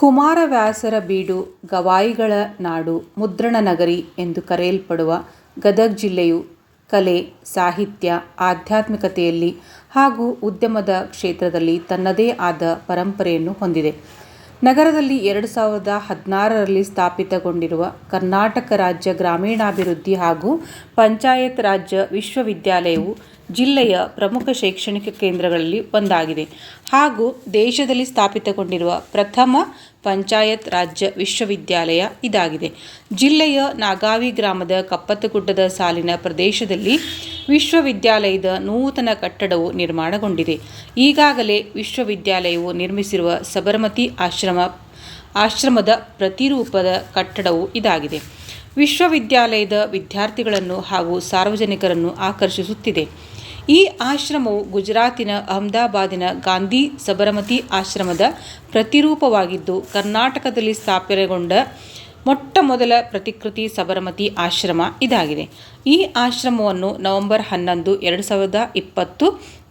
ಕುಮಾರವ್ಯಾಸರ ಬೀಡು ಗವಾಯಿಗಳ ನಾಡು ಮುದ್ರಣ ನಗರಿ ಎಂದು ಕರೆಯಲ್ಪಡುವ ಗದಗ ಜಿಲ್ಲೆಯು ಕಲೆ, ಸಾಹಿತ್ಯ, ಆಧ್ಯಾತ್ಮಿಕತೆಯಲ್ಲಿ ಹಾಗೂ ಉದ್ಯಮದ ಕ್ಷೇತ್ರದಲ್ಲಿ ತನ್ನದೇ ಆದ ಪರಂಪರೆಯನ್ನು ಹೊಂದಿದೆ. ನಗರದಲ್ಲಿ ಎರಡು ಸಾವಿರದ ಹದಿನಾರರಲ್ಲಿ ಸ್ಥಾಪಿತಗೊಂಡಿರುವ ಕರ್ನಾಟಕ ರಾಜ್ಯ ಗ್ರಾಮೀಣಾಭಿವೃದ್ಧಿ ಹಾಗೂ ಪಂಚಾಯತ್ ರಾಜ್ಯ ವಿಶ್ವವಿದ್ಯಾಲಯವು ಜಿಲ್ಲೆಯ ಪ್ರಮುಖ ಶೈಕ್ಷಣಿಕ ಕೇಂದ್ರಗಳಲ್ಲಿ ಒಂದಾಗಿದೆ. ಹಾಗೂ ದೇಶದಲ್ಲಿ ಸ್ಥಾಪಿತಗೊಂಡಿರುವ ಪ್ರಥಮ ಪಂಚಾಯತ್ ರಾಜ್ಯ ವಿಶ್ವವಿದ್ಯಾಲಯ ಇದಾಗಿದೆ. ಜಿಲ್ಲೆಯ ನಾಗಾವಿ ಗ್ರಾಮದ ಕಪ್ಪತ್ತಗುಡ್ಡದ ಸಾಲಿನ ಪ್ರದೇಶದಲ್ಲಿ ವಿಶ್ವವಿದ್ಯಾಲಯದ ನೂತನ ಕಟ್ಟಡವು ನಿರ್ಮಾಣಗೊಂಡಿದೆ. ಈಗಾಗಲೇ ವಿಶ್ವವಿದ್ಯಾಲಯವು ನಿರ್ಮಿಸಿರುವ ಸಬರಮತಿ ಆಶ್ರಮ, ಆಶ್ರಮದ ಪ್ರತಿರೂಪದ ಕಟ್ಟಡವು ಇದಾಗಿದೆ. ವಿಶ್ವವಿದ್ಯಾಲಯದ ವಿದ್ಯಾರ್ಥಿಗಳನ್ನು ಹಾಗೂ ಸಾರ್ವಜನಿಕರನ್ನು ಆಕರ್ಷಿಸುತ್ತಿದೆ. ಈ ಆಶ್ರಮವು ಗುಜರಾತಿನ ಅಹಮದಾಬಾದಿನ ಗಾಂಧಿ ಸಬರಮತಿ ಆಶ್ರಮದ ಪ್ರತಿರೂಪವಾಗಿದ್ದು, ಕರ್ನಾಟಕದಲ್ಲಿ ಸ್ಥಾಪನೆಗೊಂಡ ಮೊಟ್ಟ ಮೊದಲ ಪ್ರತಿಕೃತಿ ಸಬರಮತಿ ಆಶ್ರಮ ಇದಾಗಿದೆ. ಈ ಆಶ್ರಮವನ್ನು ನವೆಂಬರ್ ಹನ್ನೊಂದು, ಎರಡು ಸಾವಿರದ ಇಪ್ಪತ್ತು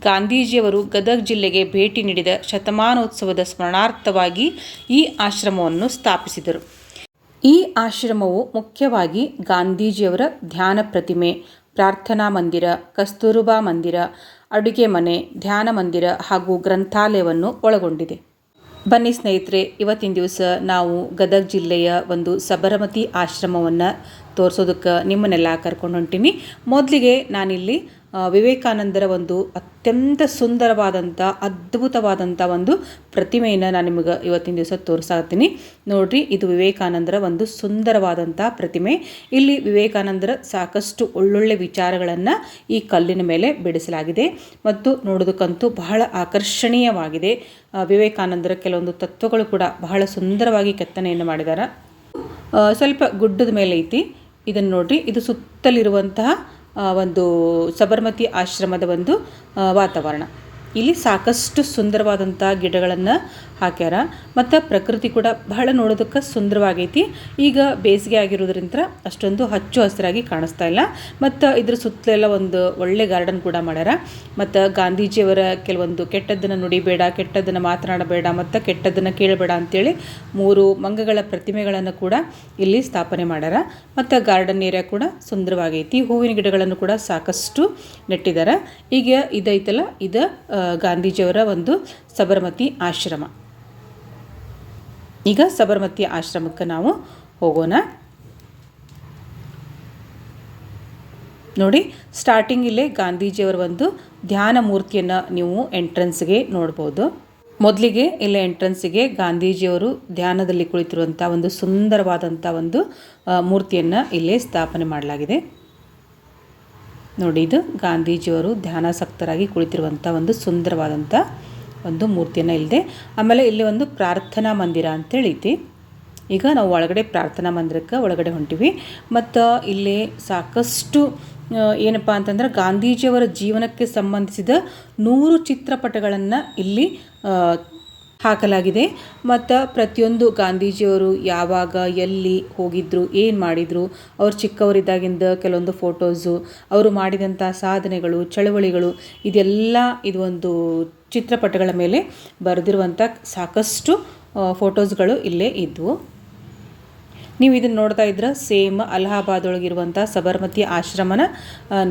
ಗಾಂಧೀಜಿಯವರು ಗದಗ ಜಿಲ್ಲೆಗೆ ಭೇಟಿ ನೀಡಿದ ಶತಮಾನೋತ್ಸವದ ಸ್ಮರಣಾರ್ಥವಾಗಿ ಈ ಆಶ್ರಮವನ್ನು ಸ್ಥಾಪಿಸಿದರು. ಈ ಆಶ್ರಮವು ಮುಖ್ಯವಾಗಿ ಗಾಂಧೀಜಿಯವರ ಧ್ಯಾನ ಪ್ರತಿಮೆ ಪ್ರಾರ್ಥನಾ ಮಂದಿರ, ಕಸ್ತೂರುಬಾ ಮಂದಿರ, ಅಡುಗೆ ಮನೆ, ಧ್ಯಾನ ಮಂದಿರ ಹಾಗೂ ಗ್ರಂಥಾಲಯವನ್ನು ಒಳಗೊಂಡಿದೆ. ಬನ್ನಿ ಸ್ನೇಹಿತರೆ, ಇವತ್ತಿನ ದಿವಸ ನಾವು ಗದಗ ಜಿಲ್ಲೆಯ ಒಂದು ಸಬರಮತಿ ಆಶ್ರಮವನ್ನು ತೋರಿಸೋದಕ್ಕೆ ನಿಮ್ಮನ್ನೆಲ್ಲ ಕರ್ಕೊಂಡು ಹೊಂಟೀನಿ. ಮೊದಲಿಗೆ ನಾನಿಲ್ಲಿ ವಿವೇಕಾನಂದರ ಒಂದು ಅತ್ಯಂತ ಸುಂದರವಾದಂಥ ಅದ್ಭುತವಾದಂಥ ಒಂದು ಪ್ರತಿಮೆಯನ್ನು ನಾನು ನಿಮಗೆ ಇವತ್ತಿನ ದಿವಸ ತೋರಿಸಾತೀನಿ. ನೋಡ್ರಿ, ಇದು ವಿವೇಕಾನಂದರ ಒಂದು ಸುಂದರವಾದಂಥ ಪ್ರತಿಮೆ. ಇಲ್ಲಿ ವಿವೇಕಾನಂದರ ಸಾಕಷ್ಟು ಒಳ್ಳೊಳ್ಳೆ ವಿಚಾರಗಳನ್ನು ಈ ಕಲ್ಲಿನ ಮೇಲೆ ಬಿಡಿಸಲಾಗಿದೆ. ಮತ್ತು ನೋಡೋದಕ್ಕಂತೂ ಬಹಳ ಆಕರ್ಷಣೀಯವಾಗಿದೆ. ವಿವೇಕಾನಂದರ ಕೆಲವೊಂದು ತತ್ವಗಳು ಕೂಡ ಬಹಳ ಸುಂದರವಾಗಿ ಕೆತ್ತನೆಯನ್ನು ಮಾಡಿದ್ದಾರೆ ಸ್ವಲ್ಪ ಗುಡ್ಡದ ಮೇಲೆ ಐತಿ. ಇದನ್ನು ನೋಡ್ರಿ, ಇದು ಸುತ್ತಲಿರುವಂತಹ ಒಂದು ಸಬರ್ಮತಿ ಆಶ್ರಮದ ಒಂದು ವಾತಾವರಣ. ಇಲ್ಲಿ ಸಾಕಷ್ಟು ಸುಂದರವಾದಂಥ ಗಿಡಗಳನ್ನು ಹಾಕ್ಯಾರ. ಮತ್ತು ಪ್ರಕೃತಿ ಕೂಡ ಬಹಳ ನೋಡೋದಕ್ಕೆ ಸುಂದರವಾಗೈತಿ. ಈಗ ಬೇಸಿಗೆ ಆಗಿರೋದ್ರಿಂದ ಅಷ್ಟೊಂದು ಹಚ್ಚು ಹಸಿರಾಗಿ ಕಾಣಿಸ್ತಾ ಇಲ್ಲ. ಮತ್ತು ಇದ್ರ ಸುತ್ತಲೆಲ್ಲ ಒಂದು ಒಳ್ಳೆ ಗಾರ್ಡನ್ ಕೂಡ ಮಾಡ್ಯಾರ. ಮತ್ತು ಗಾಂಧೀಜಿಯವರ ಕೆಲವೊಂದು ಕೆಟ್ಟದ್ದನ್ನು ನುಡಿಬೇಡ, ಕೆಟ್ಟದ್ದನ್ನು ಮಾತನಾಡಬೇಡ, ಮತ್ತು ಕೆಟ್ಟದ್ದನ್ನು ಕೇಳಬೇಡ ಅಂತೇಳಿ ಮೂರು ಮಂಗಗಳ ಪ್ರತಿಮೆಗಳನ್ನು ಕೂಡ ಇಲ್ಲಿ ಸ್ಥಾಪನೆ ಮಾಡ್ಯಾರ. ಮತ್ತು ಗಾರ್ಡನ್ ಏರಿಯಾ ಕೂಡ ಸುಂದರವಾಗೈತಿ. ಹೂವಿನ ಗಿಡಗಳನ್ನು ಕೂಡ ಸಾಕಷ್ಟು ನೆಟ್ಟಿದ್ದಾರೆ ಈಗ ಇದೈತಲ್ಲ, ಇದು ಗಾಂಧೀಜಿಯವರ ಒಂದು ಸಬರಮತಿ ಆಶ್ರಮ. ಈಗ ಸಬರಮತಿ ಆಶ್ರಮಕ್ಕೆ ನಾವು ಹೋಗೋಣ. ನೋಡಿ ಸ್ಟಾರ್ಟಿಂಗ್ ಇಲ್ಲೇ ಗಾಂಧೀಜಿಯವರ ಒಂದು ಧ್ಯಾನ ಮೂರ್ತಿಯನ್ನು ನೀವು ಎಂಟ್ರೆನ್ಸ್ಗೆ ನೋಡ್ಬೋದು. ಮೊದಲಿಗೆ ಇಲ್ಲೇ ಎಂಟ್ರೆನ್ಸಿಗೆ ಗಾಂಧೀಜಿಯವರು ಧ್ಯಾನದಲ್ಲಿ ಕುಳಿತಿರುವಂಥ ಒಂದು ಸುಂದರವಾದಂಥ ಒಂದು ಮೂರ್ತಿಯನ್ನು ಇಲ್ಲೇ ಸ್ಥಾಪನೆ ಮಾಡಲಾಗಿದೆ. ನೋಡಿ, ಇದು ಗಾಂಧೀಜಿಯವರು ಧ್ಯಾನಾಸಕ್ತರಾಗಿ ಕುಳಿತಿರುವಂಥ ಒಂದು ಸುಂದರವಾದಂಥ ಒಂದು ಮೂರ್ತಿಯನ್ನು ಇಲ್ಲದೆ ಆಮೇಲೆ ಇಲ್ಲಿ ಒಂದು ಪ್ರಾರ್ಥನಾ ಮಂದಿರ ಅಂತೇಳೈತಿ ಈಗ ನಾವು ಒಳಗಡೆ ಪ್ರಾರ್ಥನಾ ಮಂದಿರಕ್ಕೆ ಒಳಗಡೆ ಹೊಂಟಿವಿ. ಮತ್ತು ಇಲ್ಲಿ ಸಾಕಷ್ಟು ಏನಪ್ಪ ಅಂತಂದ್ರೆ ಗಾಂಧೀಜಿಯವರ ಜೀವನಕ್ಕೆ ಸಂಬಂಧಿಸಿದ ನೂರು ಚಿತ್ರಪಟಗಳನ್ನು ಇಲ್ಲಿ ಹಾಕಲಾಗಿದೆ. ಮತ್ತು ಪ್ರತಿಯೊಂದು ಗಾಂಧೀಜಿಯವರು ಯಾವಾಗ, ಎಲ್ಲಿ ಹೋಗಿದ್ದರು ಏನು ಮಾಡಿದರು, ಅವ್ರು ಚಿಕ್ಕವರಿದ್ದಾಗಿಂದ ಕೆಲವೊಂದು ಫೋಟೋಸು, ಅವರು ಮಾಡಿದಂಥ ಸಾಧನೆಗಳು, ಚಳವಳಿಗಳು, ಇದೆಲ್ಲ ಇದು ಒಂದು ಚಿತ್ರಪಟಗಳ ಮೇಲೆ ಬರೆದಿರುವಂಥ ಸಾಕಷ್ಟು ಫೋಟೋಸ್ಗಳು ಇಲ್ಲೇ ಇದ್ದವು ನೀವು ಇದನ್ನು ನೋಡ್ತಾ ಇದ್ರೆ ಸೇಮ್ ಅಲಹಾಬಾದ್ ಒಳಗಿರುವಂಥ ಸಬರ್ಮತಿ ಆಶ್ರಮನ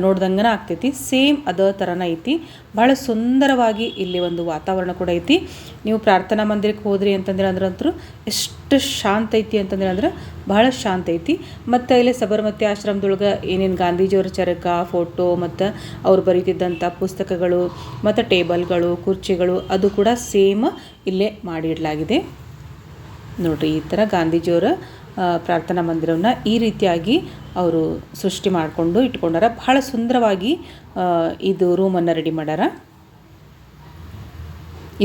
ನೋಡ್ದಂಗನ ಆಗ್ತೈತಿ. ಸೇಮ್ ಅದೇ ಥರನ ಐತಿ. ಭಾಳ ಸುಂದರವಾಗಿ ಇಲ್ಲಿ ಒಂದು ವಾತಾವರಣ ಕೂಡ ಐತಿ. ನೀವು ಪ್ರಾರ್ಥನಾ ಮಂದಿರಕ್ಕೆ ಹೋದ್ರಿ ಅಂತಂದ್ರೆ ಅಂದ್ರಂತರೂ ಎಷ್ಟು ಶಾಂತ ಐತಿ ಅಂತಂದ್ರೆ ಅಂದ್ರೆ ಭಾಳ ಶಾಂತ ಐತಿ. ಮತ್ತು ಇಲ್ಲಿ ಸಬರ್ಮತಿ ಆಶ್ರಮದೊಳಗೆ ಏನೇನು ಗಾಂಧೀಜಿಯವರ ಚರಕ ಫೋಟೋ ಮತ್ತು ಅವ್ರು ಬರೀತಿದ್ದಂಥ ಪುಸ್ತಕಗಳು, ಮತ್ತು ಟೇಬಲ್ಗಳು, ಕುರ್ಚಿಗಳು ಅದು ಕೂಡ ಸೇಮ್ ಇಲ್ಲೇ ಮಾಡಿಡಲಾಗಿದೆ. ನೋಡಿರಿ, ಈ ಥರ ಗಾಂಧೀಜಿಯವರ ಪ್ರಾರ್ಥನಾ ಮಂದಿರವನ್ನು ಈ ರೀತಿಯಾಗಿ ಅವರು ಸೃಷ್ಟಿ ಮಾಡಿಕೊಂಡು ಇಟ್ಕೊಂಡಾರ. ಬಹಳ ಸುಂದರವಾಗಿ ಇದು ರೂಮನ್ನು ರೆಡಿ ಮಾಡ್ಯಾರ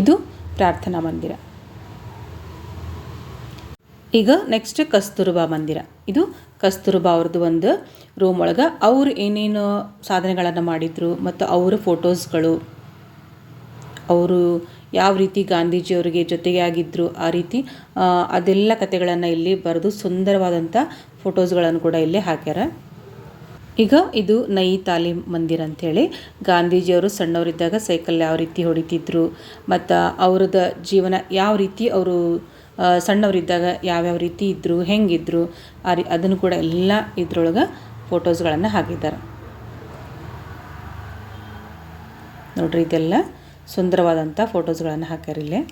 ಇದು ಪ್ರಾರ್ಥನಾ ಮಂದಿರ. ಈಗ ನೆಕ್ಸ್ಟ್ ಕಸ್ತೂರ್ಬಾ ಮಂದಿರ. ಇದು ಕಸ್ತೂರ್ಬಾ ಅವ್ರದ್ದು ಒಂದು ರೂಮ್ ಒಳಗೆ ಅವ್ರು ಏನೇನು ಸಾಧನೆಗಳನ್ನು ಮಾಡಿದರು, ಮತ್ತು ಅವರ ಫೋಟೋಸ್ಗಳು ಅವರು ಯಾವ ರೀತಿ ಗಾಂಧೀಜಿಯವರಿಗೆ ಜೊತೆಗೆ ಆಗಿದ್ದರು ಆ ರೀತಿ ಅದೆಲ್ಲ ಕತೆಗಳನ್ನು ಇಲ್ಲಿ ಬರೆದು ಸುಂದರವಾದಂಥ ಫೋಟೋಸ್ಗಳನ್ನು ಕೂಡ ಇಲ್ಲಿ ಹಾಕ್ಯಾರ. ಈಗ ಇದು ನೈ ತಾಲೀಮ್ ಮಂದಿರ ಅಂಥೇಳಿ ಗಾಂಧೀಜಿಯವರು ಸಣ್ಣವರಿದ್ದಾಗ ಸೈಕಲ್ ಯಾವ ರೀತಿ ಹೊಡಿತಿದ್ರು, ಮತ್ತು ಅವ್ರದ್ದು ಜೀವನ ಯಾವ ರೀತಿ ಅವರು ಸಣ್ಣವರಿದ್ದಾಗ ಯಾವ್ಯಾವ ರೀತಿ ಇದ್ದರು ಹೆಂಗಿದ್ರು, ಆ ರೀ, ಅದನ್ನು ಕೂಡ ಎಲ್ಲ ಇದ್ರೊಳಗೆ ಫೋಟೋಸ್ಗಳನ್ನು ಹಾಕಿದ್ದಾರೆ ನೋಡ್ರಿ ಇದೆಲ್ಲ. ಸುಂದರವಾದಂಥ ಫೋಟೋಸ್ಗಳನ್ನು ಹಾಕ್ಯಾರ ಇಲ್ಲಿ.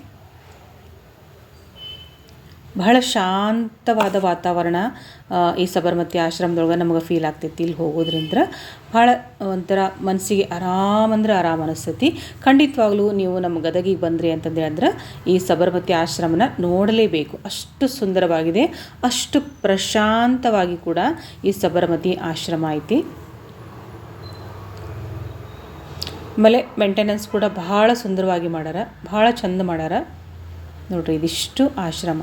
ಬಹಳ ಶಾಂತವಾದ ವಾತಾವರಣ ಈ ಸಬರಮತಿ ಆಶ್ರಮದೊಳಗೆ ನಮಗೆ ಫೀಲ್ ಆಗ್ತೈತಿ ಇಲ್ಲಿ ಹೋಗೋದ್ರಿಂದ ಭಾಳ ಒಂಥರ ಮನಸ್ಸಿಗೆ ಆರಾಮಂದ್ರೆ ಆರಾಮ ಅನಿಸ್ತೈತಿ. ಖಂಡಿತವಾಗ್ಲೂ ನೀವು ನಮ್ಮ ಗದಗಿಗೆ ಬಂದ್ರಿ ಅಂತಂದು ಹೇಳಿದ್ರೆ ಈ ಸಬರಮತಿ ಆಶ್ರಮನ ನೋಡಲೇಬೇಕು. ಅಷ್ಟು ಸುಂದರವಾಗಿದೆ, ಅಷ್ಟು ಪ್ರಶಾಂತವಾಗಿ ಕೂಡ ಈ ಸಬರಮತಿ ಆಶ್ರಮ ಐತಿ. ಆಮೇಲೆ ಮೇಂಟೆನೆನ್ಸ್ ಕೂಡ ಬಹಳ ಸುಂದರವಾಗಿ ಮಾಡ್ಯಾರ ಭಾಳ ಚಂದ ಮಾಡ್ಯಾರ. ನೋಡಿರಿ ಇದಿಷ್ಟು ಆಶ್ರಮ.